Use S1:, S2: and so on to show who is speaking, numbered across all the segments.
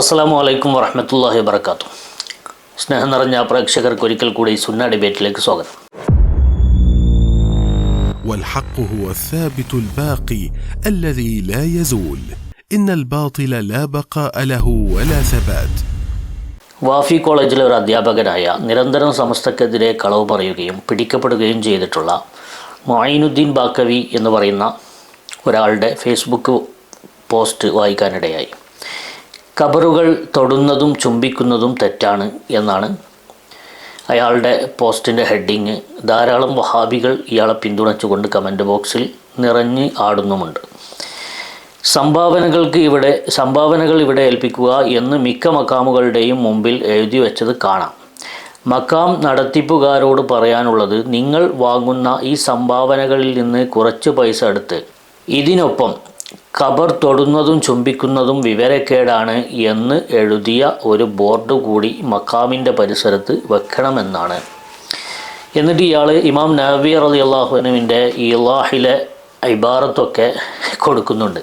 S1: അസ്സാം വലൈക്കും വറഹമത്തല്ലാഹി വാബർക്കാത്തു സ്നേഹം നിറഞ്ഞ പ്രേക്ഷകർക്ക് ഒരിക്കൽ കൂടി സുന്ന ഡിബേറ്റിലേക്ക് സ്വാഗതം
S2: والحق هو الثابت الباقي الذي لا يزول ان الباطل لا بقاء له ولا ثبات
S1: വാഫി കോളേജിലെ ഒരു അധ്യാപകനായ നിരന്തരം സമസ്തക്കെതിരെ കളവ് പറയുകയും പിടിക്കപ്പെടുകയും ചെയ്തിട്ടുള്ള മൊയ്നുദ്ദീൻ ബാക്കവി എന്ന് പറയുന്ന ഒരാളുടെ ഫേസ്ബുക്ക് പോസ്റ്റ് വായിക്കാനിടയായി കബറുകൾ തൊടുന്നതും ചുംബിക്കുന്നതും തെറ്റാണ് എന്നാണ് അയാളുടെ പോസ്റ്റിന്റെ ഹെഡിങ്. ധാരാളം വഹാബികൾ ഇയാളെ പിന്തുണച്ചുകൊണ്ട് കമന്റ് ബോക്സിൽ നിറഞ്ഞ് ആടുന്നുമുണ്ട്. സംഭാവനകൾക്ക് ഇവിടെ സംഭാവനകൾ ഇവിടെ ഏൽപ്പിക്കുക എന്ന് മിക്ക മക്കാമുകളുടെയും മുമ്പിൽ എഴുതി വെച്ചത് കാണാം. മക്കാം നടത്തിപ്പുകാരോട് പറയാനുള്ളത് നിങ്ങൾ വാങ്ങുന്ന ഈ സംഭാവനകളിൽ നിന്ന് കുറച്ച് പൈസ എടുത്ത് ഇതിനൊപ്പം ഖബർ തൊടുന്നതും ചുംബിക്കുന്നതും വിവരക്കേടാണ് എന്ന് എഴുതിയ ഒരു ബോർഡ് കൂടി മക്കാമിന്റെ പരിസരത്ത് വെക്കണമെന്നാണ്. എന്നിട്ട് ഇയാൾ ഇമാം നബി അലി അള്ളാഹുനുവിന്റെ ഇലാഹിലെ ഇബാറത്തൊക്കെ കൊടുക്കുന്നുണ്ട്.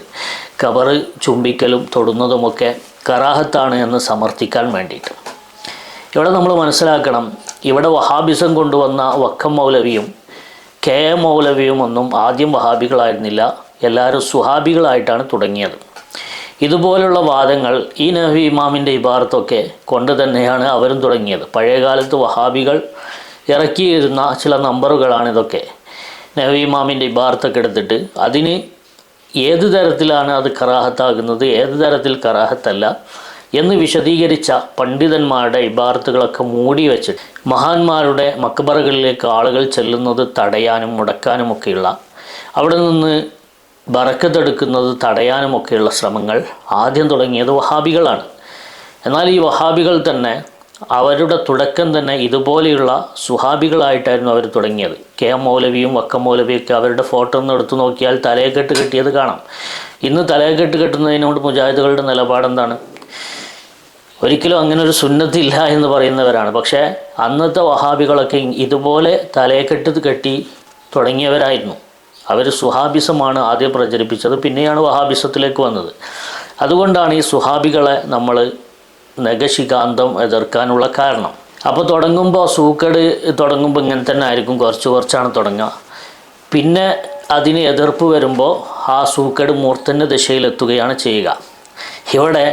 S1: ഖബർ ചുംബിക്കലും തൊടുന്നതുമൊക്കെ കറാഹത്താണ് എന്ന് സമർത്ഥിക്കാൻ വേണ്ടിയിട്ട്. ഇവിടെ നമ്മൾ മനസ്സിലാക്കണം ഇവിടെ വഹാബിസം കൊണ്ടുവന്ന വക്കം മൗലവിയും കെ എം മൗലവിയും ഒന്നും ആദ്യം വഹാബികളായിരുന്നില്ല. എല്ലാവരും സുഹാബികളായിട്ടാണ് തുടങ്ങിയത്. ഇതുപോലുള്ള വാദങ്ങൾ ഈ നഹി ഇമാമിന്റെ ഇബാറത്തൊക്കെ കൊണ്ട് തന്നെയാണ് അവരും തുടങ്ങിയത്. പഴയകാലത്ത് വഹാബികൾ ഇറക്കിയിരുന്ന ചില നമ്പറുകളാണ് ഇതൊക്കെ. നബി ഇമാമിന്റെ ഇബാറത്തൊക്കെ എടുത്തിട്ട് അതിന് ഏത് തരത്തിലാണ് അത് കറാഹത്താകുന്നത് ഏത് തരത്തിൽ കറാഹത്തല്ല എന്ന് വിശദീകരിച്ച പണ്ഡിതന്മാരുടെ ഇബാറത്തുകളൊക്കെ മൂടി വെച്ച് മഹാന്മാരുടെ മക്ബറകളിലേക്ക് ആളുകൾ ചെല്ലുന്നത് തടയാനും മുടക്കാനുമൊക്കെയുള്ള അവിടെ നിന്ന് ബറക്കത്തെടുക്കുന്നത് തടയാനുമൊക്കെയുള്ള ശ്രമങ്ങൾ ആദ്യം തുടങ്ങിയത് വഹാബികളാണ്. എന്നാൽ ഈ വഹാബികൾ തന്നെ അവരുടെ തുടക്കം തന്നെ ഇതുപോലെയുള്ള സുഹാബികളായിട്ടായിരുന്നു അവർ തുടങ്ങിയത്. കെ മൗലവിയും വക്കം മൗലവിയൊക്കെ അവരുടെ ഫോട്ടോ ഒന്ന് എടുത്തു നോക്കിയാൽ തലയെക്കെട്ട് കെട്ടിയത് കാണാം. ഇന്ന് തലയെക്കെട്ട് കെട്ടുന്നതിനോട് മുജാഹിദുകളുടെ നിലപാടെന്താണ്? ഒരിക്കലും അങ്ങനെ ഒരു സുന്നത്തില്ല എന്ന് പറയുന്നവരാണ്. പക്ഷേ അന്നത്തെ വഹാബികളൊക്കെ ഇതുപോലെ തലയെക്കെട്ട് കെട്ടി തുടങ്ങിയവരായിരുന്നു. അവർ സുഹാബിസമാണ് ആദ്യം പ്രചരിപ്പിച്ചത് പിന്നെയാണ് വഹാബിസത്തിലേക്ക് വന്നത്. അതുകൊണ്ടാണ് ഈ സുഹാബികളെ നമ്മൾ നഗശികാന്തം എതിർക്കാനുള്ള കാരണം. അപ്പോൾ തുടങ്ങുമ്പോൾ സൂക്കട് തുടങ്ങുമ്പോൾ ഇങ്ങനെ തന്നെ ആയിരിക്കും കുറച്ച് കുറച്ചാണ് തുടങ്ങുക. പിന്നെ അതിന് എതിർപ്പ് വരുമ്പോൾ ആ സൂക്കട് മൂർത്തന്റെ ദിശയിലെത്തുകയാണ് ചെയ്യുക. ഇവിടെ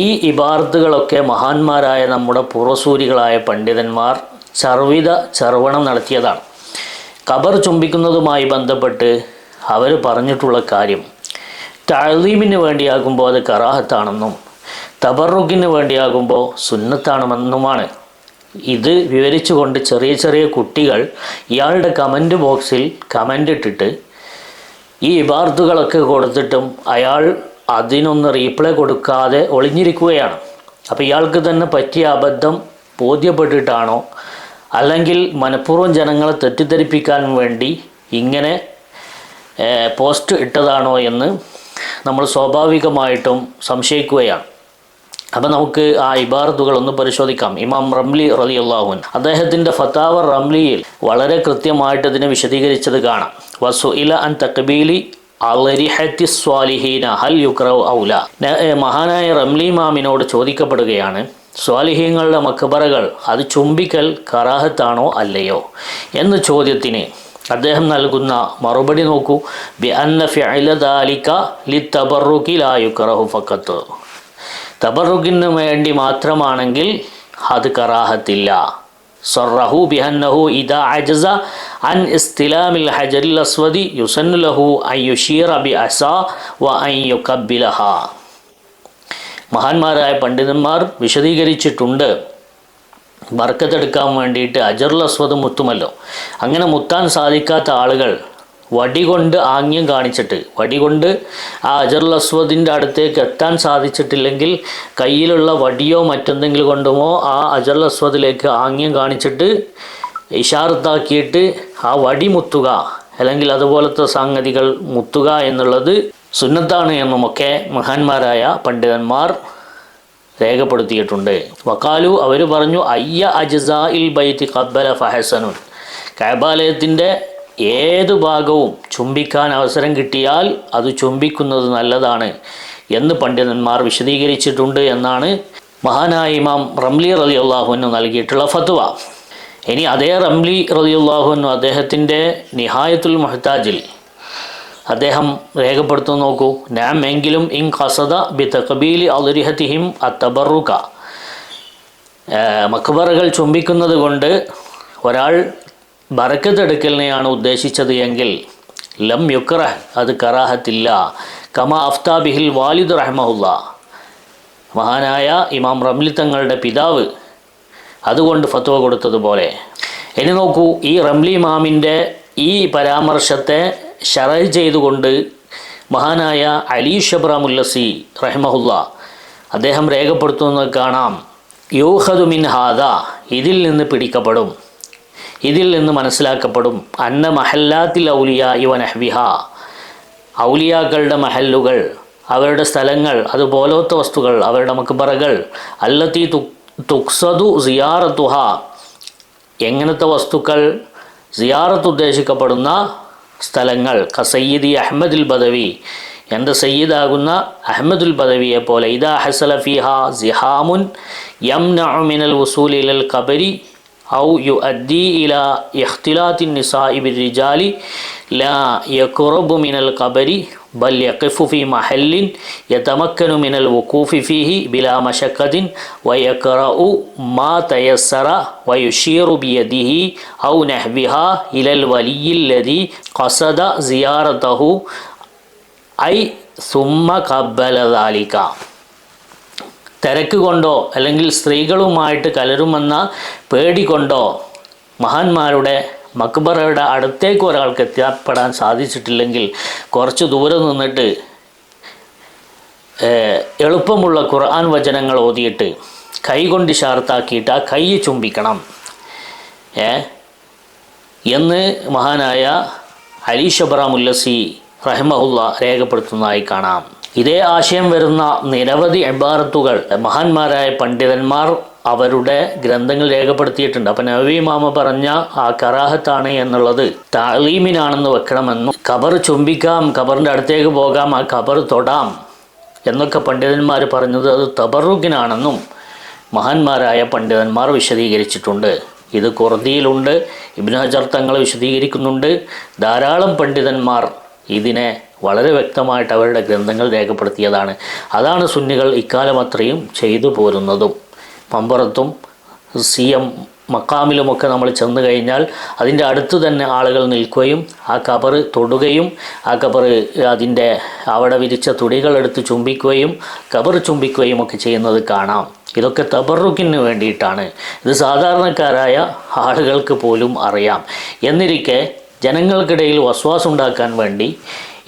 S1: ഈ ഇബാർത്തുകളൊക്കെ മഹാന്മാരായ നമ്മുടെ പൂർവസൂരികളായ പണ്ഡിതന്മാർ ചർവിത ചർവണം നടത്തിയതാണ്. ഖബർ ചുംബിക്കുന്നതുമായി ബന്ധപ്പെട്ട് അവർ പറഞ്ഞിട്ടുള്ള കാര്യം താഴ്ലീമിന് വേണ്ടിയാകുമ്പോൾ അത് കറാഹത്താണെന്നും തബറുക്കിന് വേണ്ടിയാകുമ്പോൾ സുന്നത്താണെന്നുമാണ്. ഇത് വിവരിച്ചുകൊണ്ട് ചെറിയ ചെറിയ കുട്ടികൾ ഇയാളുടെ കമന്റ് ബോക്സിൽ കമന്റ് ഇട്ടിട്ട് ഈ ഇബാർത്തുകളൊക്കെ കൊടുത്തിട്ടും അയാൾ അതിനൊന്ന് റീപ്ലൈ കൊടുക്കാതെ ഒളിഞ്ഞിരിക്കുകയാണ്. അപ്പോൾ ഇയാൾക്ക് തന്നെ പറ്റിയ അബദ്ധം ബോധ്യപ്പെട്ടിട്ടാണോ അല്ലെങ്കിൽ മനഃപൂർവം ജനങ്ങളെ തെറ്റിദ്ധരിപ്പിക്കാൻ വേണ്ടി ഇങ്ങനെ പോസ്റ്റ് ഇട്ടതാണോ എന്ന് നമ്മൾ സ്വാഭാവികമായിട്ടും സംശയിക്കുകയാണ്. അപ്പം നമുക്ക് ആ ഇബാറത്തുകൾ ഒന്ന് പരിശോധിക്കാം. ഇമാം റംലി റലി അള്ളാഹുൻ അദ്ദേഹത്തിന്റെ ഫത്താവ റംലിയിൽ വളരെ കൃത്യമായിട്ട് ഇതിനെ വിശദീകരിച്ചത് കാണാം. വസു ഇല അൻ തക്ബീലി അലരിഹത്തി ഹൽ യുക്രവ് ഔല. മഹാനായ റംലി മാമിനോട് ചോദിക്കപ്പെടുകയാണ് സ്വാലിഹീങ്ങളുടെ മക്ബറകൾ അത് ചുംബിക്കൽ കറാഹത്താണോ അല്ലയോ? എന്ന ചോദ്യത്തിന് അദ്ദേഹം നൽകുന്ന മറുപടി നോക്കൂ. ബി അന്ന ഫിഅലദാലിക ലി തബറുക്കി ലാ യുക്റഹു ഫക്കത്ത് തബറുക്കിന് വേണ്ടി മാത്രമാണെങ്കിൽ അത് കറാഹത്തില്ല. സൊറഹു ബിഹന്നഹു ഇദാ അജസ അൻ ഇസ്തിലാമിൽ ഹജറിൽ അസ്വദി യുസന്നു ലഹു അബി അസ വ അൻ യുകബ്ബിലഹ മഹാന്മാരായ പണ്ഡിതന്മാർ വിശദീകരിച്ചിട്ടുണ്ട്. ബർക്കത്തെടുക്കാൻ വേണ്ടിയിട്ട് അജറുൽ അസ്വദ് മുത്തുമല്ലോ. അങ്ങനെ മുത്താൻ സാധിക്കാത്ത ആളുകൾ വടി കൊണ്ട് ആംഗ്യം കാണിച്ചിട്ട് വടി കൊണ്ട് ആ അജറുൽ അസ്വദിന്റെ അടുത്തേക്ക് എത്താൻ സാധിച്ചിട്ടില്ലെങ്കിൽ കയ്യിലുള്ള വടിയോ മറ്റെന്തെങ്കിലും കൊണ്ടുമോ ആ അജറുൽ അസ്വദിലേക്ക് ആംഗ്യം കാണിച്ചിട്ട് ഇഷാർത്താക്കിയിട്ട് ആ വടി മുത്തുക. അല്ലെങ്കിൽ അതുപോലത്തെ സംഗതികൾ മുത്തുക എന്നുള്ളത് സുന്നത്താണ് എന്നുമൊക്കെ മഹാന്മാരായ പണ്ഡിതന്മാർ രേഖപ്പെടുത്തിയിട്ടുണ്ട്. വക്കാലു അവർ പറഞ്ഞു അയ്യ അജസാ ഇൽ ബൈത്തി ഖബ്ബല ഫഹസനുൻ. കൈബാലയത്തിന്റെ ഏത് ഭാഗവും ചുംബിക്കാൻ അവസരം കിട്ടിയാൽ അത് ചുംബിക്കുന്നത് നല്ലതാണ് എന്ന് പണ്ഡിതന്മാർ വിശദീകരിച്ചിട്ടുണ്ട് എന്നാണ് മഹാനായ ഇമാം റംലി റലി അള്ളാഹുവിന് നൽകിയിട്ടുള്ള ഫത്വ. ഇനി അതേ റംലി റലി അള്ളാഹുവിനും അദ്ദേഹത്തിന്റെ നിഹായത്തുൽ മുഹ്താജിൽ അദ്ദേഹം രേഖപ്പെടുത്തുന്നു നോക്കൂ. നാം എങ്കിലും ഇൻ ഖസദ ബി തഖബീലി അലുരിഹത്തിഹിം അത്തബറുക മക്ബറകൾ ചുംബിക്കുന്നത് കൊണ്ട് ഒരാൾ ബറക്കത്തെടുക്കലിനെയാണ് ഉദ്ദേശിച്ചത് എങ്കിൽ ലം യുക്ര അത് കറാഹത്തില്ല. കമ അഫ്താബിഹിൽ വാലിദ് റഹ്മുല്ല മഹാനായ ഇമാം റംലി തങ്ങളുടെ പിതാവ് അതുകൊണ്ട് ഫത്വ കൊടുത്തതുപോലെ. ഇനി നോക്കൂ ഈ റംലി ഇമാമിന്റെ ഈ പരാമർശത്തെ ഷറഹ് ചെയ്തുകൊണ്ട് മഹാനായ അലി ഷബ്രാമുല്ലസി റഹ്മഹുല്ല അദ്ദേഹം രേഖപ്പെടുത്തുന്നത് കാണാം. യൂഹദു മിൻ ഹാദ ഇതിൽ നിന്ന് പിടിക്കപ്പെടും. ഇതിൽ നിന്ന് മനസ്സിലാക്കപ്പെടും. അന്ന മഹല്ലാത്തിൽ ഔലിയ ഇവ നഹ്വിഹ. ഔലിയാക്കളുടെ മഹല്ലുകൾ അവരുടെ സ്ഥലങ്ങൾ അതുപോലത്തെ വസ്തുക്കൾ അവരുടെ മക്ബറകൾ അല്ലത്തി തു തുക്സദു സിയാറത്തുഹ. എങ്ങനത്തെ വസ്തുക്കൾ സിയാറത്ത് ഉദ്ദേശിക്കപ്പെടുന്ന സ്ഥലങ്ങൾ കസയ്യിദി അഹമ്മദുൽ ബദവി എൻ്റെ സയ്യിദാകുന്ന അഹമ്മദുൽ ബദവിയെ പോലെ ഇദാ ഹസല ഫിഹ സിഹാമുൻ യം മിനൽ വസൂലിൽ കബരി ഔ യു അദ്ദി ഇല ഇഖ്തിലാത്തി നിസാഇബി റിജാലി ലാ യഖുറബു മിനൽ കബരി ബൽ യഖിഫു ഫി മഹല്ലിൻ യതമക്കനു മിനൽ വുഖൂഫി ഫീഹി ബിലാ മശക്കതിൻ വയഖറഉ മാ തയസ്സറ വയുഷീറു ബിയദിഹി ഔ നഹ്വിഹ ഇലൽ വലിയില്ലദി ഖസദ സിയാറതഹു ഐ സുമ്മ കബ്ബല ദാലിക. തിരക്ക് കൊണ്ടോ അല്ലെങ്കിൽ സ്ത്രീകളുമായിട്ട് കലരുമെന്ന പേടി കൊണ്ടോ മഹാന്മാരുടെ മക്ബറയുടെ അടുത്തേക്ക് ഒരാൾക്ക് എത്തിപ്പെടാൻ സാധിച്ചിട്ടില്ലെങ്കിൽ കുറച്ച് ദൂരെ നിന്നിട്ട് എളുപ്പമുള്ള ഖുർആൻ വചനങ്ങൾ ഓതിയിട്ട് കൈ കൊണ്ട് ഷാർത്താക്കിയിട്ട് ആ കൈ ചുംബിക്കണം. ഏ എന്ന് മഹാനായ അലി ഷബ്രാമുല്ലസി റഹ്മഹുല്ല രേഖപ്പെടുത്തുന്നതായി കാണാം. ഇതേ ആശയം വരുന്ന നിരവധി എബാറത്തുകൾ മഹാന്മാരായ പണ്ഡിതന്മാർ അവരുടെ ഗ്രന്ഥങ്ങൾ രേഖപ്പെടുത്തിയിട്ടുണ്ട്. അപ്പം നവി മാമ പറഞ്ഞ ആ കറാഹത്താണ് എന്നുള്ളത് താലീമിനാണെന്ന് വെക്കണമെന്നും ഖബർ ചുംബിക്കാം ഖബറിന്റെ അടുത്തേക്ക് പോകാം ആ ഖബർ തൊടാം എന്നൊക്കെ പണ്ഡിതന്മാർ പറഞ്ഞത് അത് തബറുക്കിനാണെന്നും മഹാന്മാരായ പണ്ഡിതന്മാർ വിശദീകരിച്ചിട്ടുണ്ട്. ഇത് കുർദിയിലുണ്ട് ഇബ്നു ഹജർ തങ്ങൾ വിശദീകരിക്കുന്നുണ്ട്. ധാരാളം പണ്ഡിതന്മാർ ഇതിനെ വളരെ വ്യക്തമായിട്ട് അവരുടെ ഗ്രന്ഥങ്ങൾ രേഖപ്പെടുത്തിയതാണ്. അതാണ് സുന്നികൾ ഇക്കാലം അത്രയും ചെയ്തു പോരുന്നതും. പമ്പറത്തും സി എം മക്കാമിലുമൊക്കെ നമ്മൾ ചെന്ന് കഴിഞ്ഞാൽ അതിന്റെ അടുത്ത് തന്നെ ആളുകൾ നിൽക്കുകയും ആ കബറ് തൊടുകയും ആ കബറ് അതിന്റെ അവിടെ വിരിച്ച തുടികളെടുത്ത് ചുംബിക്കുകയും കബർ ചുംബിക്കുകയും ഒക്കെ ചെയ്യുന്നത് കാണാം. ഇതൊക്കെ തബറുക്കിന് വേണ്ടിയിട്ടാണ്. ഇത് സാധാരണക്കാരായ ആളുകൾക്ക് പോലും അറിയാം. എന്നിരിക്കെ ജനങ്ങൾക്കിടയിൽ വസ്വാസുണ്ടാക്കാൻ വേണ്ടി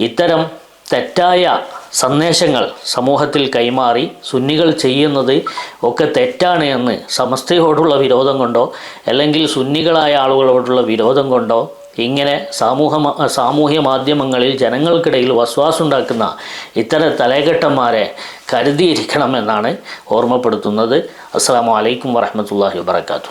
S1: ഇത്തരം തെറ്റായ സന്ദേശങ്ങൾ സമൂഹത്തിൽ കൈമാറി സുന്നികൾ ചെയ്യുന്നത് ഒക്കെ തെറ്റാണ് എന്ന് സമസ്തയോടുള്ള വിരോധം കൊണ്ടോ അല്ലെങ്കിൽ സുന്നികളായ ആളുകളോടുള്ള വിരോധം കൊണ്ടോ ഇങ്ങനെ സാമൂഹ സാമൂഹ്യ മാധ്യമങ്ങളിൽ ജനങ്ങൾക്കിടയിൽ വസ്വാസുണ്ടാക്കുന്ന ഇത്തരം തലകെട്ടന്മാരെ കരുതിയിരിക്കണമെന്നാണ് ഓർമ്മപ്പെടുത്തുന്നത്. അസ്സാം വലൈക്കും വരഹമത്തല്ലാഹി വാത്തു